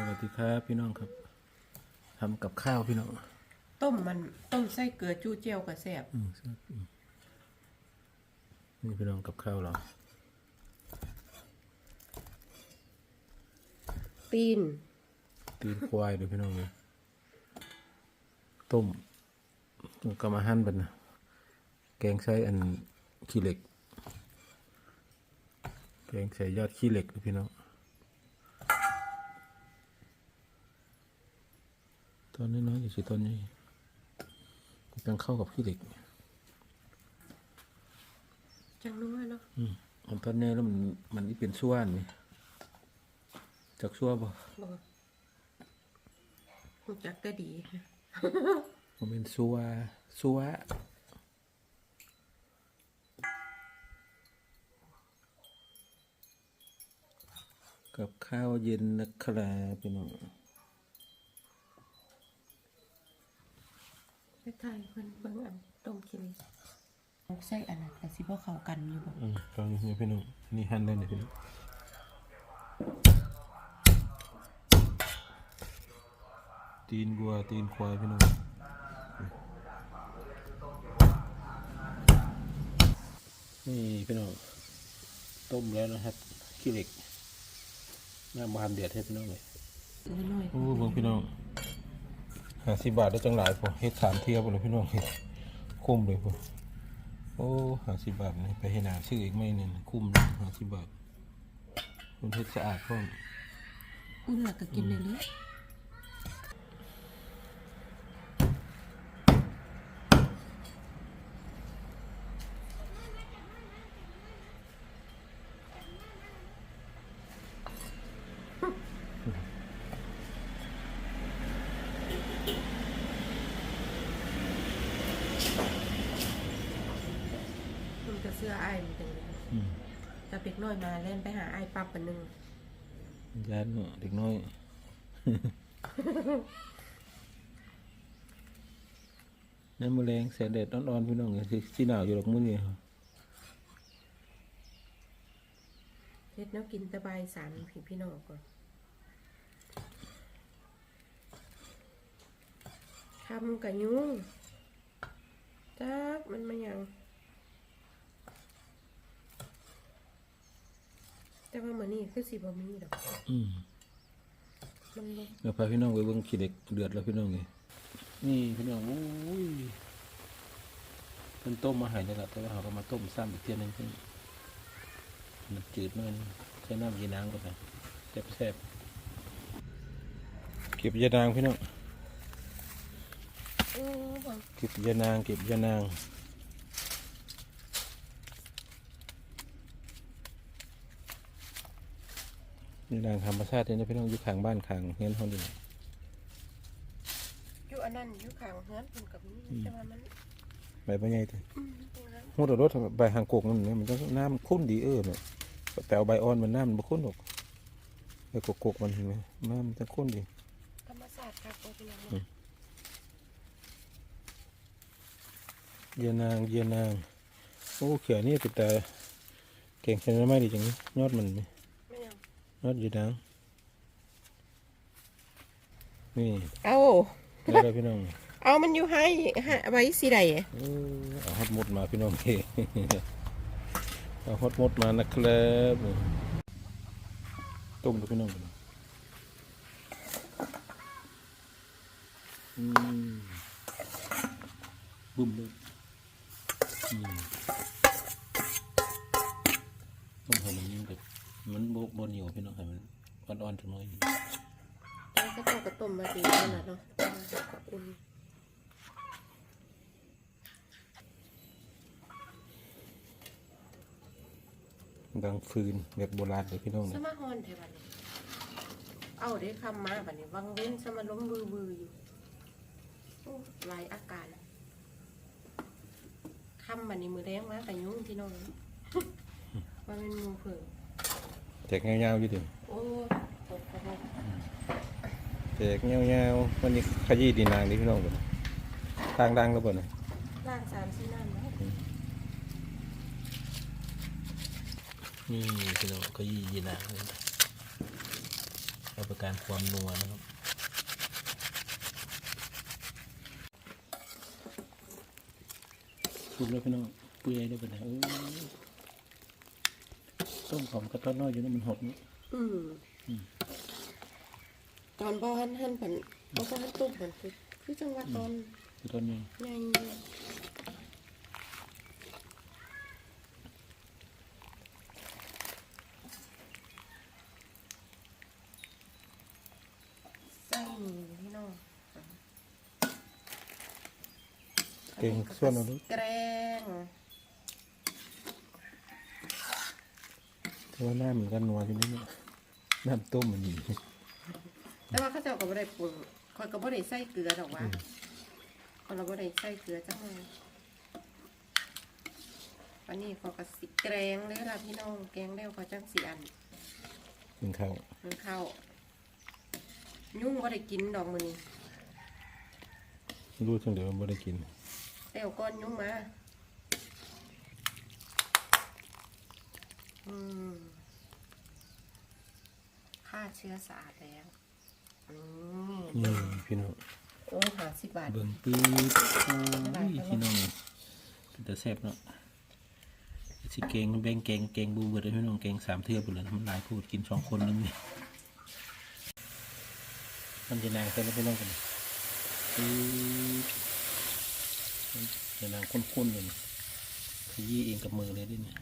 สวัสดีครับพี่น้องครับทำกับข้าวพี่น้องต้มมันต้มไส้เกลือจู้เจียวกับแซ่บอืมครับอืมนี่พี่น้องกับข้าวเราตีนตีนควายเดี๋ยวพี่น้องเลยต้มแล้วก็มาหั่นเป็นนะแกงใช้อันขี้เหล็ก แกงใส่ยอดขี้เหล็กนะพี่น้อง ตอนน้อยๆอยู่สิตอนนี้มันต้องเข้ากับขี้เหล็กจังนัวเนาะอืมอันตอนนี้แล้วมันมันนี่เป็นส่วนนี่จากส่วนบ่บอกรู้จักก็ดีมันเป็นส่วนส่วนกับข้าวเย็นนะครับพี่น้อง ไปไทยเพิ่นเบิ่งอันต้มกินใส่อันนั้นแต่สิบ่เข้ากันอยู่บ่อืมตอนนี้พี่น้องนี่หั่นได้เลยพี่น้องตีนวัวตีนควายพี่น้องนี่พี่น้องต้มแล้วนะครับขี้เหล็กน้ำบานเดือดให้พี่น้องเลยเออหน่อยโอ้เบิ่งพี่น้องห้าสิบบาทได้จังหลายพอเฮ็ดสามเทียบเลยพี่น้องเฮ็ดคุ้มเลยพอโอ้ห้าสิบบาทนี่ไปให้หนาชื่ออีกไม่เนี่ยคุ้มเลยห้าสิบบาทมันเฮ็ดสะอาดพร้อมอุ่นหลักก็กินได้เลย มันก็เสื้ออ้ายมันจังเลย อื มถ้าเป็กน้อยมาเล่นไปหาอ้ายปั๊บกันหนึงยานเนาะเด็กน้อยน้ำมะแรงแสงแดดอ่อนๆพี่น้องเลยสิสิหนาวอยู่หรอกมื้อนี้ครับเฮ็ดแนวกินแตะบายสามพี่พี่น้องก่อนทำกับยุงจักมันมาหยัง แต่ว่ามื้อนี้คือสิบ่มีดอกอืมมันบ่เดี๋ยวพาพี่น้องไปเบิ่งขี้เหล็กเดือดแล้วพี่น้องเลยนี่พี่น้องโอ้ยเพิ่นต้มมาให้นี่แหละแต่ว่าเขาก็มาต้มซ้ำอีกเทียหนึงเพิ่นมันจืดหน่อยนึงใช้น้ำยีนางก็ได้แซ่บๆเก็บยานางพี่น้องโอ้บ่ เก็บยานาง เก็บยานาง ยานางธรรมชาติเลยนะพี่น้องอยู่ข้างบ้านข้างเฮียนเฮานี่อยู่อันนั้นอยู่ข้างเฮือนเพิ่นก็มีแต่ว่ามันใบใหญ่ๆเถอะอืมตรงนั้นหัวรถใบหางกกมันเนี่ยมันก็น้ำข้นดีเออเนี่ยแต่เอาใบอ่อนมันน้ำมันบ่ข้นหรอกใบกกกๆมันเห็นไหมน้ำมันจะข้นดีธรรมศาสตร์ครับโอ้พี่น้องอืมเยียนางเยียนางโอ้เขียวนี่เป็นแต่เก่งใช่ไหมดีจังนี้ยอดมันไหม ไม่ยังยอดเยียนางนี่เอาได้แล้วพี่น้องเอามันอยู่ให้ให้ไว้สิได้เออเอาฮอตมดมาพี่น้องเฮ้เอาฮอตมดมานะครับต้มดูพี่น้องกันอืมบุ้มเลยอืมต้มให้มั นนิ่มแบบมันโบโบเหนียวพี่น้องให้มันอ่อนๆจังน้อยแล้วก็ต้องกระต้มมาดีนั่นแหละเนาะก็อุ่นดังฟืนแบบโบราณเลยพี่น้องสนะมาฮอนเทวันนี้เอาได้คำมาบัดนี้วังเว้นสมาล้มบือบืออยู่โอ้หลายอาการคำบัดนี้มือแดงมาแต่ยุ่งที่น้องมันเป็นหมูเผือก แจกเงาๆอยู่ดิโอ้ตกกระทบแจกเงาๆวันนี้ขยี้ดีนางดิพี่น้องกันทางดังแล้วบ่นะล่างสามสี่นั่นนะนี่พี่น้องขยี้ดีนางเลยนะรับประการความนัวนะครับสุกแล้วพี่น้องเปื่อยได้เป็นไงโอ้ย ต้มหอมกระท้อนน้อยอยู่นั่นมันหดนี่อืมตอนบ่หันหันผันบ่หันตุ้มผันคือคือจังหวะตอนคือตอนนี้ไงใส่หมูพี่น้องเก่งส่วนเอาลูกแกรง แต่ว่าหน้าเหมือนกันนัวอยู่นี่เนี่ยน้ำต้มมันนี่แต่ว่าเขาเจ้าก็บ่ได้ปรุงคอยก็บ่ได้ใส่เกลือดอกว่าคนเราบ่ได้ใส่เกลือจังเลยวันนี้เขาก็สิแกรงเลยล่ะพี่น้องแกงแล้วเขาจังสิอันกินข้าวมันเข้ายุ่งบ่ได้กินดอกมื้อนี้รู้จังเดี๋ยวมันไม่ได้กินเต้วก้อนยุ่งมา อืมฆ่าเชื้อสะอาดแล้วอืมนี่พี่น้องโอ้หาสิบบาทเบิ่งปื๊ดโอ้ยพี่น้องเป็นแต่แซ่บเนาะสิเกงแบ่งเกงเกงบูเบิดเลยพี่น้องเกงสามเทือบเลยมันหลายพูดกินสองคนนึงนี่มันจะนางใส่แล้วพี่น้องกันปื๊ดมันจะนางข้นๆเลยนี่ขยี้เองกับมือเลยดิเนี่ย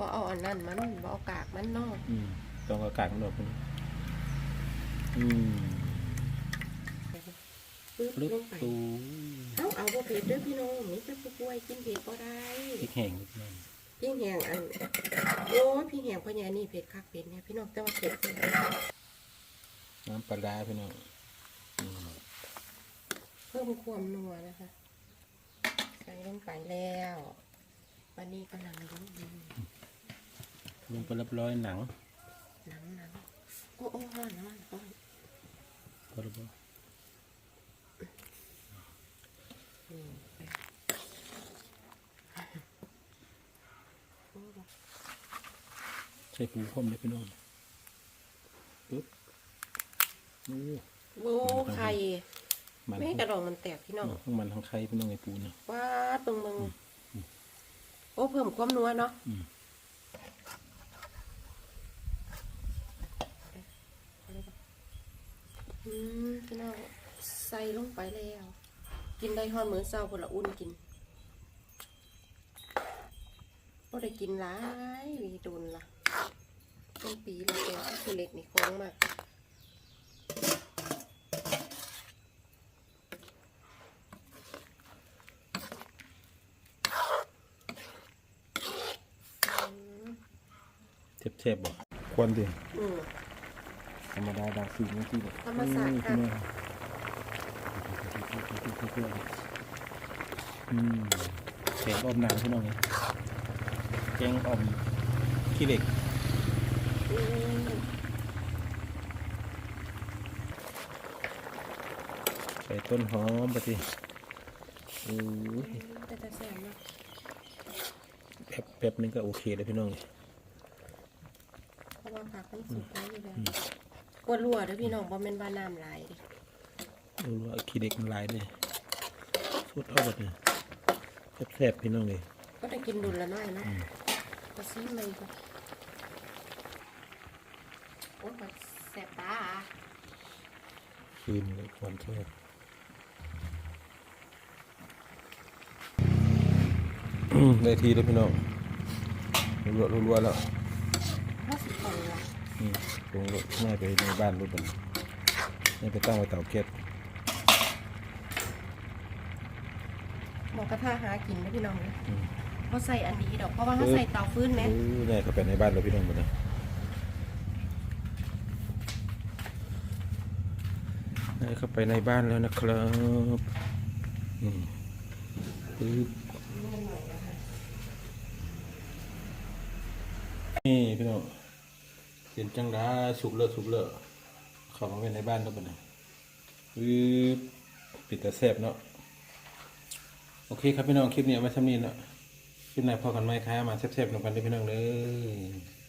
บ่เอาอันนั้นมันบ่เอากากมันเนอกอืมต้องเอากากมันออกพี่น้องอืมปึ๊บลึกลงไปตูเอาเอาบ่เผ็ดเด้อพี่น้องนี่เป็นผู้ป่วยกินเผ็ดบ่ได้พริกแห้งนิดหน่อยพี่แหงอันโอ้ยพี่แหงพ่อใหญ่นี่เผ็ดคักเผ็ดเนี่ยพี่น้องแต่ว่าเผ็ดเผ็ดน้ำปลาร้าพี่น้องอืมเพิ่มความนัวนะคะ ใส่ลงไปแล้ววันนี้กำลังลงดี ลงไปเรียบร้อยหนังหนังหนังโอ้โอ้ร้อนร้อนร้อนพอแล้วบ่นี่ไปโอ้ใส่ปูพร้อมเลยพี่น้องปึ๊บโอ้โหไข่มันไม่ให้กระดองมันแตกพี่น้องทั้งมันทั้งไข่พี่น้องไอ้ปูเนี่ยว้าตรงมึงโอ้เพิ่มความนัวเนาะอืม อืมพี่น้องใส่ลงไปแล้ว กินได้ฮอนเหมือนเศร้าพนละอุ่นกินก็ได้กินหลายวีดุนละต้นปีละแกงคือเล็กนี่คล้องมากอืมเจ็บๆบ่ควันดิอืม ธรรมดาดาวสีนี่ที่แบบธรรมศาสตร์ค่ะอืมแกงออมนังพี่น้องเนี่ยแกงออมขี้เหล็กใส่ต้นหอมไปสิโอ้ยแต่จะแสบเนาะแป๊บแป๊บนึงก็โอเคแล้วพี่น้องเนี่ยเพราะว่าผักมันสุกแล้วอยู่แล้ว กวดรัวเด้อพี่น้องบ่แม่นว่าน้ำลายเดิดูว่าขี้เหล็กมันหลายเลยสุดเอาแบบนี้แซ่บๆพี่น้องเลยก็ได้กินดุลละน้อยเนาะก็ซีมันก็โอ้ยมันแสบตาคืนเลยความแซ่บอืมได้ทีแล้วพี่น้องรัวๆรัวๆแล้วถ้าสิคนละอืมลงรถง่ายไปในบ้านรถมันง่ายไปตั้งไว้เตาแก๊สหมอกระทะหากินเด้อพี่น้องเด้ออืมบ่ใส่อันนี้ดอก เพราะว่าเขาใส่เตาฟื้นแหมโอ้ง่ายเข้าไปในบ้านเราพี่น้องหมดเลยง่ายเข้าไปในบ้านแล้วนะครับอืมปึ๊บนี่พี่น้อง เป็นจังได้สุกเลอะสุกเลอะเข้ามาไว้ในบ้านแล้วปะเนี่ยปึ๊บปิดแต่แซบเนาะโอเคครับพี่น้องคลิปนี้เอาไว้ทำนี้เนาะคลิปหน้าพอกันไหมครับมาแซบๆหนึ่งกันด้วยพี่น้องเลย